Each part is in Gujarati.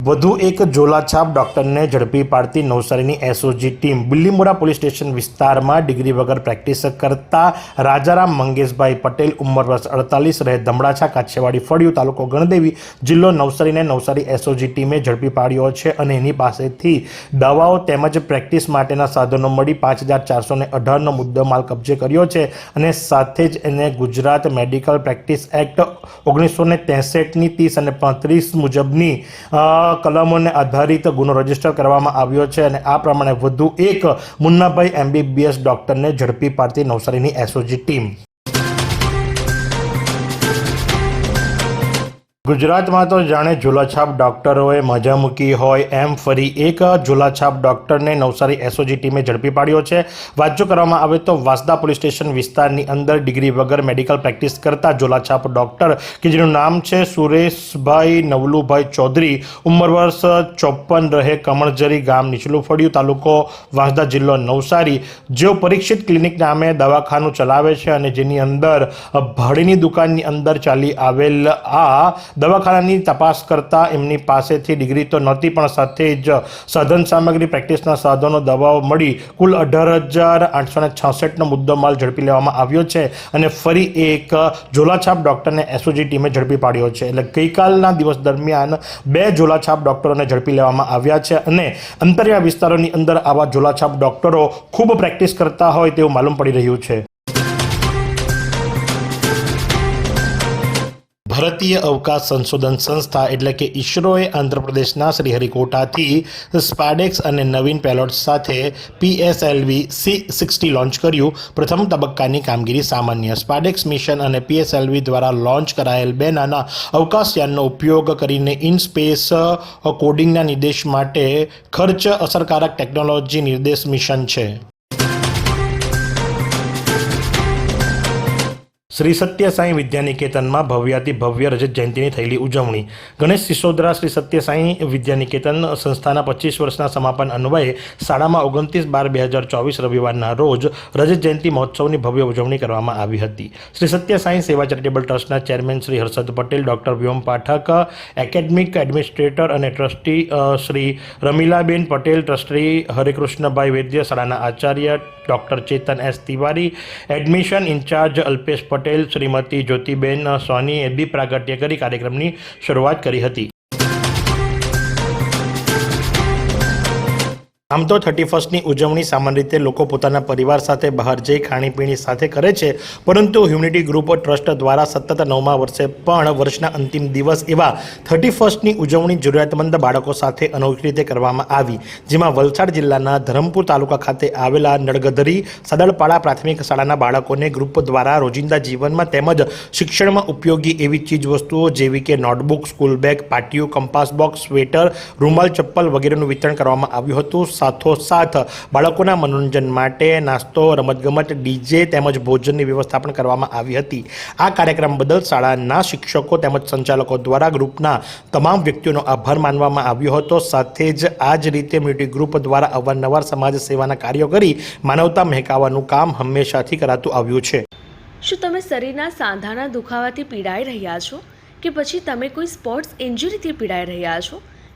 વધુ એક ઝોલાછાપ ડોક્ટરને ઝડપી પાડતી નવસારીની SOG team Bilimora police station વિસ્તારમાં ડિગ્રી વગર પ્રેક્ટિસ કરતા રાજારામ મંગેશભાઈ પટેલ ઉંમર વર્ષ અડતાલીસ રહે ધમડાછા કાછેવાડી ફળિયું તાલુકો ગણદેવી જિલ્લો નવસારીને નવસારી એસઓજી ટીમે ઝડપી પાડ્યો છે અને એની પાસેથી દવાઓ તેમજ પ્રેક્ટિસ માટેના સાધનો મળી પાંચ હજાર ચારસો ને અઢારનો મુદ્દામાલ કબજે કર્યો છે અને સાથે જ એને ગુજરાત મેડિકલ પ્રેક્ટિસ એક્ટ ઓગણીસો ને ત્રેસઠની ત્રીસ અને પાંત્રીસ મુજબની કલમોને આધારિત ગુનો રજિસ્ટર કરવામાં આવ્યો છે અને આ પ્રમાણે વધુ એક મુન્નાભાઈ એમબીબીએસ ડોક્ટરને ઝડપી પાડતી નવસારીની એસઓજી ટીમ. ગુજરાતમાં તો જાણે ઝુલાછાપ ડોક્ટરોએ મજા મૂકી હોય એમ ફરી એક ઝુલાછાપ ડોક્ટરને નવસારી એસઓજી ટીમે ઝડપી પાડ્યો છે. વાંચો કરવામાં આવે તો વાસદા પોલીસ સ્ટેશન વિસ્તારની અંદર ડિગ્રી વગર મેડિકલ પ્રેક્ટિસ કરતા ઝુલાછાપ ડોક્ટર, કે જેનું નામ છે સુરેશભાઈ નવલુભાઈ ચૌધરી, ઉંમર વર્ષ ચોપન રહે કમળજરી ગામ નીચલું ફળિયું તાલુકો વાંસદા જિલ્લો નવસારી. જેઓ પરીક્ષિત ક્લિનિક નામે દવાખાનું ચલાવે છે અને જેની અંદર ભાડીની દુકાનની અંદર ચાલી આવેલ આ દવાખાનાની તપાસ કરતા એમની પાસેથી ડિગ્રી તો નહોતી, પણ સાથે જ સાધન સામગ્રી પ્રેક્ટિસના સાધનો, દવાઓ મળી. કુલ અઢાર હજાર આઠસો ને છાસઠનો મુદ્દો માલ ઝડપી લેવામાં આવ્યો છે અને ફરી એક ઝોલાછાપ ડૉક્ટરને એસઓજી ટીમે ઝડપી પાડ્યો છે. એટલે ગઈકાલના દિવસ દરમિયાન બે ઝોલાછાપ ડૉક્ટરોને ઝડપી લેવામાં આવ્યા છે અને અંતરિયાળ વિસ્તારોની અંદર આવા ઝોલાછાપ ડૉક્ટરો ખૂબ પ્રેક્ટિસ કરતા હોય તેવું માલુમ પડી રહ્યું છે. ભારતીય અવકાશ સંશોધન સંસ્થા એટલે કે ઇસરોએ આંધ્રપ્રદેશના શ્રીહરિકોટાથી સ્પાડેક્સ અને નવીન પેલોટ સાથે પીએસએલવી સી સિક્સટી લોન્ચ કર્યું. પ્રથમ તબક્કાની કામગીરી સામાન્ય. સ્પાડેક્સ મિશન અને પીએસએલવી દ્વારા લોન્ચ કરાયેલ બે નાના અવકાશયાનનો ઉપયોગ કરીને ઇન સ્પેસ કોડિંગના નિર્દેશ માટે ખર્ચ અસરકારક ટેકનોલોજી નિર્દેશ મિશન છે. શ્રી સત્ય સાંઈ વિદ્યાનિકેતનમાં ભવ્યાતિ ભવ્ય રજત જયંતિની થયેલી ઉજવણી. ગણેશ સિસોદરા શ્રી સત્ય સાંઈ વિદ્યાનિકેતન સંસ્થાના પચીસ વર્ષના સમાપન અન્વયે શાળામાં ઓગણત્રીસ બાર બે હજાર ચોવીસ રવિવારના રોજ રજત જયંતિ મહોત્સવની ભવ્ય ઉજવણી કરવામાં આવી હતી. શ્રી સત્ય સાંઈ સેવા ચેરિટેબલ ટ્રસ્ટના chairman Shri Harshad Patel, doctor Vyom Pathak, academic administrator અને ટ્રસ્ટી શ્રી રમીલાબેન પટેલ, ટ્રસ્ટી હરિકૃષ્ણભાઈ વૈદ્ય, શાળાના Acharya doctor Chetan S Tiwari, admission incharge Alpesh Patel Shrimati Jyotiben સોનીએ દીપ પ્રાગટ્ય કરી કાર્યક્રમની શરૂઆત કરી હતી. આમ તો થર્ટી ફર્સ્ટની ઉજવણી સામાન્ય રીતે લોકો પોતાના પરિવાર સાથે બહાર જઈ ખાણીપીણી સાથે કરે છે, પરંતુ હ્યુનિટી ગ્રુપ ટ્રસ્ટ દ્વારા સતત નવમા વર્ષે પણ વર્ષના અંતિમ દિવસ એવા થર્ટી ફર્સ્ટની ઉજવણી જરૂરિયાતમંદ બાળકો સાથે અનોખી રીતે કરવામાં આવી, જેમાં વલસાડ જિલ્લાના ધરમપુર તાલુકા ખાતે આવેલા નળગધરી સદળપાડા પ્રાથમિક શાળાના બાળકોને ગ્રુપ દ્વારા રોજિંદા જીવનમાં તેમજ શિક્ષણમાં ઉપયોગી એવી ચીજવસ્તુઓ જેવી કે નોટબુક, સ્કૂલ બેગ, પાટિયું, કંપાસ બોક્સ, સ્વેટર, રૂમાલ, ચપ્પલ વગેરેનું વિતરણ કરવામાં આવ્યું હતું. સાથોસાથ બાળકોના મનોરંજન માટે નાસ્તો, રમતગમત, ડીજે તેમજ ભોજનની વ્યવસ્થા પણ કરવામાં આવી હતી. આ કાર્યક્રમ બદલ શાળાના શિક્ષકો તેમજ સંચાલકો દ્વારા ગ્રુપના તમામ વ્યક્તિઓનો આભાર માનવામાં આવ્યો હતો. સાથે જ આ જ રીતે મ્યુટી ગ્રુપ દ્વારા અવારનવાર સમાજ સેવાના કાર્યો કરી માનવતા મહેકાવાનું કામ હંમેશાથી કરાતું આવ્યું છે. શું તમે શરીરના સાંધાના દુખાવાથી પીડાઈ રહ્યા છો? કે પછી તમે કોઈ સ્પોર્ટ્સ ઇન્જરીથી પીડાઈ રહ્યા છો?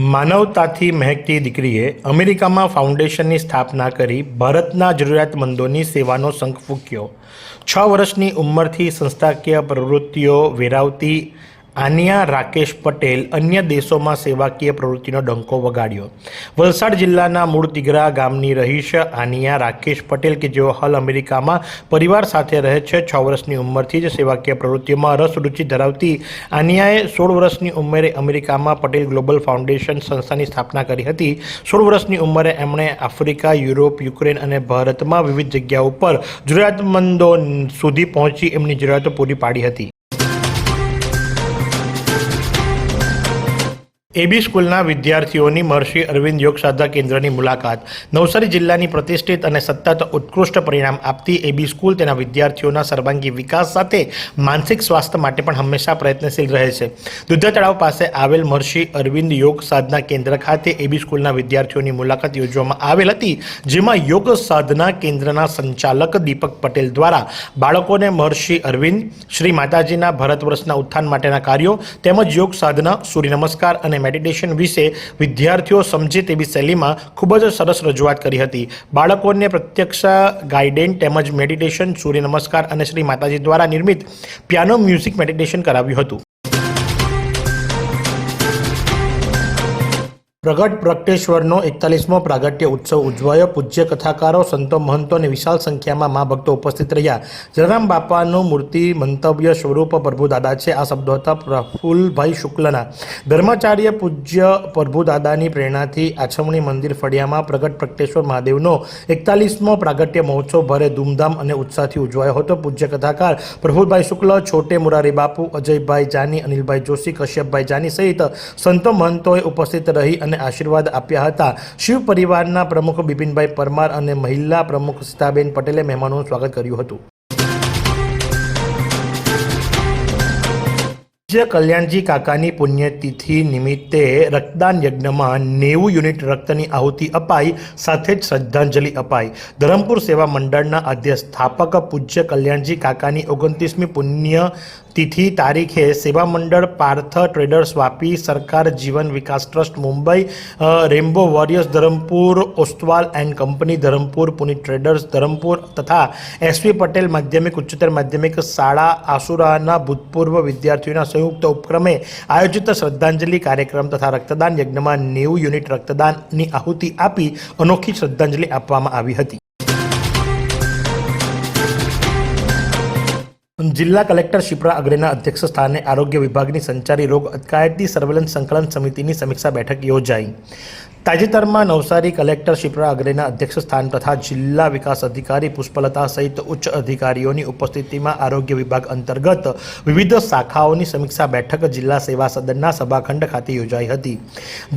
માનવતાથી મહેકતી દીકરીએ અમેરિકામાં ફાઉન્ડેશનની સ્થાપના કરી ભારતના જરૂરિયાતમંદોની સેવાનો શંખ ફૂક્યો. છ વર્ષની ઉંમરથી સંસ્થાકીય પ્રવૃત્તિઓ વેરાવતી આનિયા, રાકેશ પટેલ અન્ય દેશોમાં સેવાકીય પ્રવૃત્તિનો ડંકો વગાડ્યો. વલસાડ જિલ્લાના મૂળ તિગરા ગામની રહીશ આનિયા, રાકેશ પટેલ કે જેઓ હાલ અમેરિકામાં પરિવાર સાથે રહે છે, છ વર્ષની ઉંમરથી જ સેવાકીય પ્રવૃત્તિઓમાં રસ, રુચિ ધરાવતી આનિયાએ સોળ વર્ષની ઉંમરે અમેરિકામાં પટેલ ગ્લોબલ ફાઉન્ડેશન સંસ્થાની સ્થાપના કરી હતી. સોળ વર્ષની ઉંમરે એમણે આફ્રિકા, યુરોપ, યુક્રેન અને ભારતમાં વિવિધ જગ્યાઓ પર જરૂરિયાતમંદો સુધી પહોંચી એમની જરૂરિયાતો પૂરી પાડી હતી. એબી સ્કૂલના વિદ્યાર્થીઓની મહર્ષિ અરવિંદ યોગ સાધના કેન્દ્રની મુલાકાત. નવસારી જિલ્લાની પ્રતિષ્ઠિત અને સતત ઉત્કૃષ્ટ પરિણામ આપતી એબી સ્કૂલ તેના વિદ્યાર્થીઓના સર્વાંગી વિકાસ સાથે માનસિક સ્વાસ્થ્ય માટે પણ હંમેશા પ્રયત્નશીલ રહે છે. દુધા તળાવ પાસે આવેલ મહર્ષિ અરવિંદ યોગ સાધના કેન્દ્ર ખાતે એબી સ્કૂલના વિદ્યાર્થીઓની મુલાકાત યોજવામાં આવેલ હતી, જેમાં યોગ સાધના કેન્દ્રના સંચાલક દીપક પટેલ દ્વારા બાળકોને મહર્ષિ અરવિંદ, શ્રી માતાજીના ભારત વર્ષના ઉત્થાન માટેના કાર્યો તેમજ યોગ સાધના સૂર્ય નમસ્કાર અને મેડિટેશન વિશે વિદ્યાર્થીઓ સમજે તેવી શૈલીમાં ખૂબ જ સરસ રજૂઆત કરી હતી. બાળકોને પ્રત્યક્ષ ગાઈડેન્સ તેમજ મેડિટેશન સૂર્ય નમસ્કાર અને શ્રી માતાજી દ્વારા નિર્મિત પિયાનો મ્યુઝિક મેડિટેશન કરાવ્યું હતું. પ્રગટ પ્રગટેશ્વરનો એકતાલીસમો પ્રાગટ્ય ઉત્સવ ઉજવાયો. પૂજ્ય કથાકારો, સંતો, મહંતો અને વિશાળ સંખ્યામાં મા ભક્તો ઉપસ્થિત રહ્યા. જલારામ બાપાનું મૂર્તિ મંતવ્ય સ્વરૂપ પ્રભુદાદા છે. આ શબ્દો હતા પ્રફુલભાઈ શુક્લના. ધર્માચાર્ય પૂજ્ય પ્રભુદાદાની પ્રેરણાથી આછમણી મંદિર ફળિયામાં પ્રગટ પ્રગટેશ્વર મહાદેવનો એકતાલીસમો પ્રાગટ્ય મહોત્સવ ભારે ધૂમધામ અને ઉત્સાહથી ઉજવાયો હતો. પૂજ્ય કથાકાર પ્રફુલભાઈ શુક્લ, છોટે મુરારી બાપુ, અજયભાઈ જાની, અનિલભાઈ જોશી, કશ્યપભાઈ જાની સહિત સંતો મહંતોએ ઉપસ્થિત રહી અને આશીર્વાદ આપ્યા હતા. શિવ પરિવારના પ્રમુખ બિપિનભાઈ પરમાર અને મહિલા પ્રમુખ સીતાબેન પટેલે મહેમાનોનું સ્વાગત કર્યું હતું. પૂજ્ય કલ્યાણજી કાકાની પુણ્યતિથિ નિમિત્તે રક્તદાન યજ્ઞમાં નેવું યુનિટ રક્તની આહુતિ અપાઈ, સાથે જ શ્રદ્ધાંજલિ અપાઈ. ધરમપુર સેવા મંડળના અધ્યક્ષ સ્થાપક પૂજ્ય કલ્યાણજી કાકાની ઓગણત્રીસમી પુણ્ય તિથિ તારીખે સેવા મંડળ Parth traders Vapi Sarkar Jivan Vikas trust Mumbai Rambo warriors Dharampur, Ostwal and company Dharampur, Punit traders Dharampur તથા એસવી પટેલ માધ્યમિક ઉચ્ચતર માધ્યમિક શાળા આસુરાના ભૂતપૂર્વ વિદ્યાર્થીઓના સંયુક્ત ઉપક્રમે આયોજિત શ્રદ્ધાંજલિ કાર્યક્રમ તથા રક્તદાન યજ્ઞમાં નેવું યુનિટ રક્તદાનની આહુતિ આપી અનોખી શ્રદ્ધાંજલિ આપવામાં આવી હતી. જિલ્લા કલેક્ટર શિપ્રા અગ્રેના અધ્યક્ષ સ્થાને આરોગ્ય વિભાગની સંચારી રોગ અટકાયતી સર્વેલન્સ સંકલન સમિતિની સમીક્ષા બેઠક યોજાઈ. તાજેતરમાં નવસારી કલેક્ટર શિપ્રા અગ્રેના અધ્યક્ષ સ્થાન તથા જિલ્લા વિકાસ અધિકારી પુષ્પલતા સહિત ઉચ્ચ અધિકારીઓની ઉપસ્થિતિમાં આરોગ્ય વિભાગ અંતર્ગત વિવિધ શાખાઓની સમીક્ષા બેઠક જિલ્લા સેવા સદનના સભાખંડ ખાતે યોજાઈ હતી.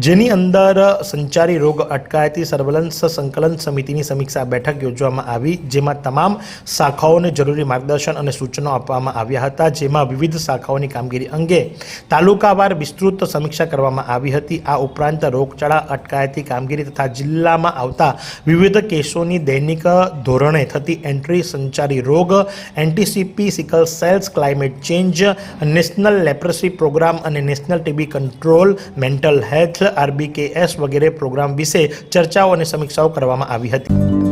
જેની અંદર સંચારી રોગ અટકાયતી સર્વેલન્સ સંકલન સમિતિની સમીક્ષા બેઠક યોજવામાં આવી, જેમાં તમામ શાખાઓને જરૂરી માર્ગદર્શન અને સૂચનો આપવામાં આવ્યા હતા, જેમાં વિવિધ શાખાઓની કામગીરી અંગે તાલુકાવાર વિસ્તૃત સમીક્ષા કરવામાં આવી હતી. આ ઉપરાંત રોગચાળા અટકાયતી કામગીરી તથા જિલ્લામાં આવતા વિવિધ કેસોની દૈનિક ધોરણે થતી એન્ટ્રી, સંચારી રોગ, NTCP, sickle cells, climate change, national leprosy programme અને national TB control, mental health, RBKS વગેરે પ્રોગ્રામ વિશે ચર્ચાઓ અને સમીક્ષાઓ કરવામાં આવી હતી.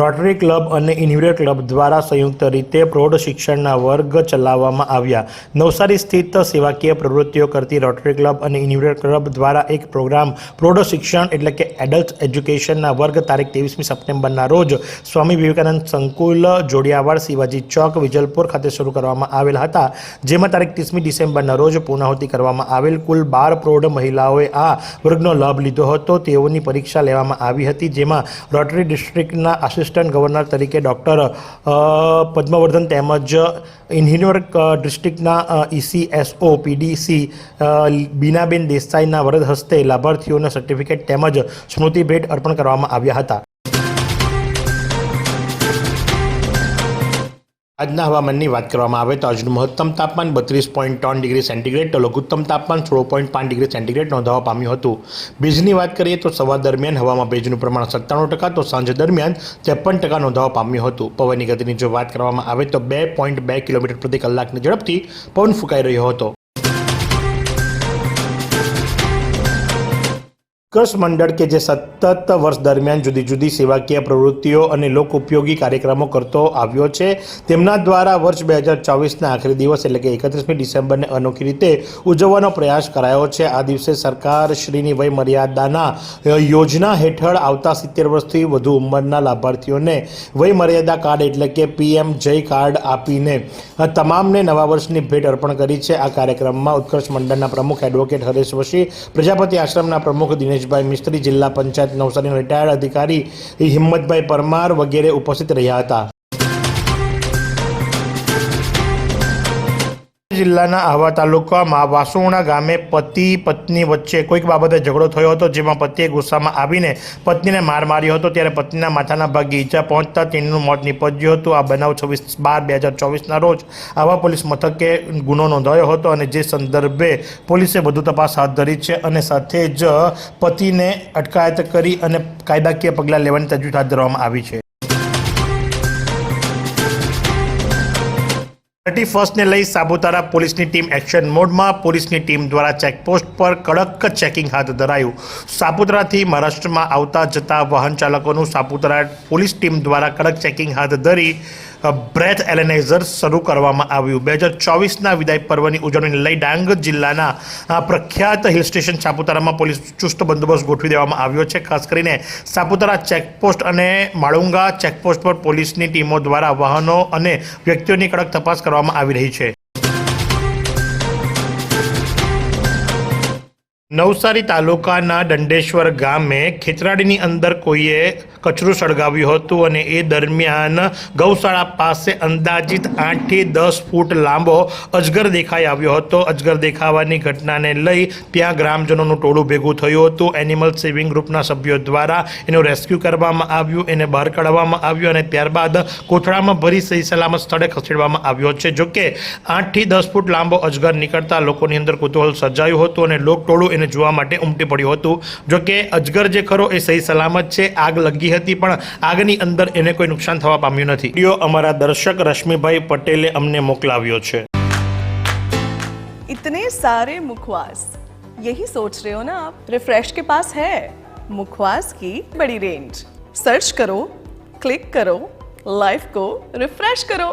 રોટરી ક્લબ અને ઇન્વિરિયર ક્લબ દ્વારા સંયુક્ત રીતે પ્રૌઢ શિક્ષણના વર્ગ ચલાવવામાં આવ્યા. નવસારી સ્થિત સેવાકીય પ્રવૃત્તિઓ કરતી રોટરી ક્લબ અને ઇન્વિરિયર ક્લબ દ્વારા એક પ્રોગ્રામ પ્રૌઢ શિક્ષણ એટલે કે એડલ્ટ એજ્યુકેશનના વર્ગ તારીખ ત્રેવીસમી સપ્ટેમ્બરના રોજ સ્વામી વિવેકાનંદ સંકુલ જોડિયાવાડ શિવાજી ચોક, વિજલપુર ખાતે શરૂ કરવામાં આવેલ હતા. જેમાં તારીખ ત્રીસમી ડિસેમ્બરના રોજ પૂર્ણાહુતિ કરવામાં આવેલ. કુલ બાર પ્રૌઢ મહિલાઓએ આ વર્ગનો લાભ લીધો હતો. તેઓની પરીક્ષા લેવામાં આવી હતી, જેમાં રોટરી ડિસ્ટ્રિક્ટના આસિસ્ટન્ટ ગવર્નર તરીકે ડૉક્ટર પદ્મવર્ધન તેમજ ઇન્હિનોર ડિસ્ટ્રિક્ટના ઇસીએસઓ પીડીસી બીનાબેન દેસાઈના વરદ હસ્તે લાભાર્થીઓને સર્ટિફિકેટ તેમજ સ્મૃતિ ભેટ અર્પણ કરવામાં આવ્યા હતા. આજના હવામાનની વાત કરવામાં આવે તો આજનું મહત્તમ તાપમાન બત્રીસ પોઈન્ટ ત્રણ ડિગ્રી સેન્ટીગ્રેડ તો લઘુત્તમ તાપમાન સોળ પોઈન્ટ પાંચ ડિગ્રી સેન્ટીગ્રેડ નોંધાવા પામ્યું હતું. ભેજની વાત કરીએ તો સવાર દરમિયાન હવામાં ભેજનું પ્રમાણ સત્તાણું ટકા તો સાંજ દરમિયાન ત્રેપન ટકા નોંધાવા પામ્યું હતું. પવનની ગતિની જો વાત કરવામાં આવે તો બે પોઈન્ટ બે કિલોમીટર પ્રતિ કલાકની ઝડપથી પવન ફૂંકાઈ રહ્યો હતો. ઉત્કર્ષ મંડળ કે જે સતત વર્ષ દરમિયાન જુદી જુદી સેવાકીય પ્રવૃત્તિઓ અને લોક ઉપયોગી કાર્યક્રમો કરતો આવ્યો છે. તેમના દ્વારા વર્ષ બે હજાર ચોવીસના આખરી દિવસ એટલે કે એકત્રીસમી ડિસેમ્બરને અનોખી રીતે ઉજવવાનો પ્રયાસ કરાયો છે. આ દિવસે સરકાર શ્રીની વય મર્યાદાના યોજના હેઠળ આવતા સિત્તેર વર્ષથી વધુ ઉંમરના લાભાર્થીઓને વય મર્યાદા કાર્ડ એટલે કે પીએમ જય કાર્ડ આપીને તમામને નવા વર્ષની ભેટ અર્પણ કરી છે. આ કાર્યક્રમમાં ઉત્કર્ષ મંડળના પ્રમુખ એડવોકેટ હરેશ વશી, પ્રજાપતિ આશ્રમના પ્રમુખ દિનેશભાઈ મિસ્ત્રી જિલ્લા પંચાયત નવસારીના રિટાયર્ડ અધિકારી હિંમતભાઈ પરમાર વગેરે ઉપસ્થિત રહ્યા હતા. જિલ્લાના આહવા તાલુકામાં વાસુણા ગામે પતિ, પત્ની વચ્ચે કોઈક બાબતે ઝઘડો થયો હતો, જેમાં પતિએ ગુસ્સામાં આવીને પત્નીને માર માર્યો હતો, ત્યારે પત્નીના માથાના ભાગે ઈજા પહોંચતા તેનું મોત નીપજ્યું હતું. આ બનાવ છવ્વીસ બાર બે હજાર ચોવીસના રોજ આવા પોલીસ મથકે ગુનો નોંધાયો હતો અને જે સંદર્ભે પોલીસે વધુ તપાસ હાથ ધરી છે અને સાથે જ પતિને અટકાયત કરી અને કાયદાકીય પગલાં લેવાની તજવીજ હાથ ધરવામાં આવી છે. થર્ટી ફર્સ્ટને લઈ સાપુતારા પોલીસની ટીમ એક્શન મોડમાં પોલીસની ટીમ દ્વારા ચેકપોસ્ટ પર કડક ચેકિંગ હાથ ધરાયું. સાપુતારાથી મહારાષ્ટ્રમાં આવતા જતા વાહન ચાલકોનું સાપુતારા પોલીસ ટીમ દ્વારા કડક ચેકિંગ હાથ ધરી બ્રેથ એલેનાઇઝર શરૂ કરવામાં આવ્યું. બે હજાર ચોવીસના વિદાય પર્વની ઉજવણીને લઈ ડાંગ જિલ્લાના પ્રખ્યાત હિલ સ્ટેશન સાપુતારામાં પોલીસ ચુસ્ત બંદોબસ્ત ગોઠવી દેવામાં આવ્યો છે. ખાસ કરીને સાપુતારા ચેકપોસ્ટ અને માળુંગા ચેકપોસ્ટ પર પોલીસની ટીમો દ્વારા વાહનો અને વ્યક્તિઓની કડક તપાસ કરવામાં આવી રહી છે. નવસારી તાલુકાના દંડેશ્વર ગામે ખેતરાડીની અંદર કોઈએ કચરું સળગાવ્યું હતું અને એ દરમિયાન ગૌશાળા પાસે અંદાજિત આઠથી દસ ફૂટ લાંબો અજગર દેખાઈ આવ્યો હતો. અજગર દેખાવાની ઘટનાને લઈ ત્યાં ગ્રામજનોનું ટોળું ભેગું થયું હતું. એનિમલ સેવિંગ ગ્રુપના સભ્યો દ્વારા એનું રેસ્ક્યુ કરવામાં આવ્યું, એને બહાર કાઢવામાં આવ્યું અને ત્યારબાદ કોથળામાં ભરી સહી સલામત સ્થળે ખસેડવામાં આવ્યો છે. જોકે આઠથી દસ ફૂટ લાંબો અજગર નીકળતા લોકોની અંદર કુતૂહલ સર્જાયું હતું અને લોકટોળું એને જોવા માટે ઉમટી પડ્યું હતું જોકે અજગર જે ખરો એ સહી સલામત છે આગ લગી હતી પણ આગની અંદર એને કોઈ નુકસાન થવા પામ્યું નથી વિડીયો અમારા દર્શક રશ્મિભાઈ પટેલે અમને મોકલાવ્યો છે इतने सारे मुखवास यही सोच रहे हो ना आप रिफ्रेश के पास है मुखवास की बड़ी रेंज सर्च करो क्लिक करो लाइफ को रिफ्रेश करो